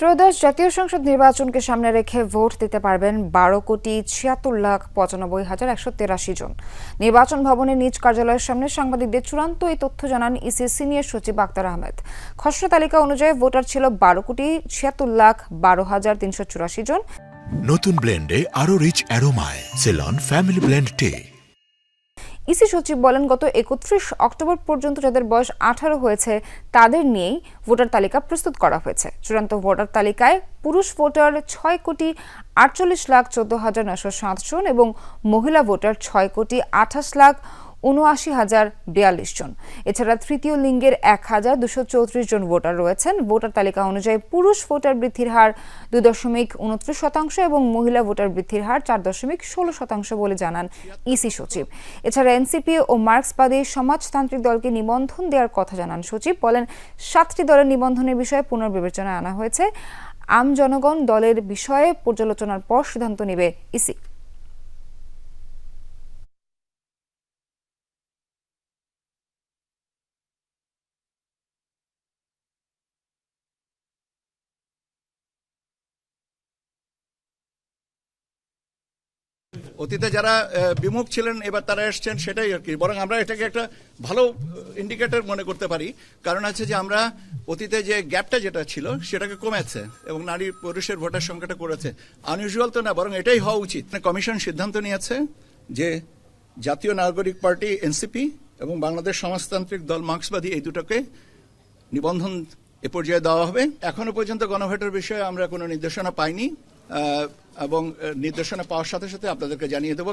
ত্রয়োদশ জাতীয় সংসদ নির্বাচনকে সামনে রেখে ভোট দিতে পারবেন বারো কোটি ছিয়াত্তর লাখ পঁচানব্বই হাজার একশো তেরাশি জন। নির্বাচন ভবনের নিজ কার্যালয়ের সামনে সাংবাদিকদের চূড়ান্ত এই তথ্য জানান ইসি সিনিয়র সচিব আক্তার আহমেদ। খসড়া তালিকা অনুযায়ী ভোটার ছিল বারো কোটি ছিয়াত্তর লাখ বারো হাজার তিনশো চুরাশি জন। নতুন ব্লেন্ডে আরও rich অ্যারোমায়, Ceylon, family blend tea. EC সচিব বলেন, গত একত্রিশ অক্টোবর পর্যন্ত যাদের বয়স আঠারো হয়েছে, তাদের নিয়েই ভোটার তালিকা প্রস্তুত করা হয়েছে। চূড়ান্ত ভোটার তালিকায় পুরুষ ভোটার ছয় কোটি আটচল্লিশ লাখ চোদ্দ হাজার নশো সাত জন এবং মহিলা ভোটার ছয় কোটি আঠাশ লাখ উনআশি হাজার বিয়াল্লিশ জন। এছাড়া তৃতীয় লিঙ্গের এক হাজার দুশো চৌত্রিশ জন ভোটার রয়েছেন। ভোটার তালিকা অনুযায়ী পুরুষ ভোটার বৃদ্ধির হার দুই দশমিক উনত্রিশ শতাংশ এবং মহিলা ভোটার বৃদ্ধির হার চার দশমিক ষোলো শতাংশ বলে জানান ইসি সচিব। এছাড়া এনসিপি ও মার্ক্সবাদী সমাজতান্ত্রিক দলকে নিবন্ধন দেওয়ার কথা জানান সচিব। বলেন, সাতটি দলের নিবন্ধনের বিষয়ে পুনর্বিবেচনায় আনা হয়েছে। আম জনগণ দলের বিষয়ে পর্যালোচনার পর সিদ্ধান্ত নেবে ইসি। অতীতে যারা বিমুখ ছিলেন, এবার তারা এসছেন, সেটাই আর কি। বরং আমরা এটাকে একটা ভালো ইন্ডিকেটর মনে করতে পারি। কারণ আছে যে আমরা অতীতে যে গ্যাপটা যেটা ছিল, সেটাকে কমেছে এবং নারী পুরুষের ভোটার সংখ্যাটা করেছে। আনইউজুয়াল তো না, বরং এটাই হওয়া উচিত। কমিশন সিদ্ধান্ত নিয়েছে যে জাতীয় নাগরিক পার্টি এনসিপি এবং বাংলাদেশ সমাজতান্ত্রিক দল মার্ক্সবাদী এই দুটোকে নিবন্ধন এ পর্যায়ে দেওয়া হবে। এখনও পর্যন্ত গণভোটের বিষয়ে আমরা কোনো নির্দেশনা পাইনি। এবং নির্দেশনা পাওয়ার সাথে সাথে আপনাদেরকে জানিয়ে দেবো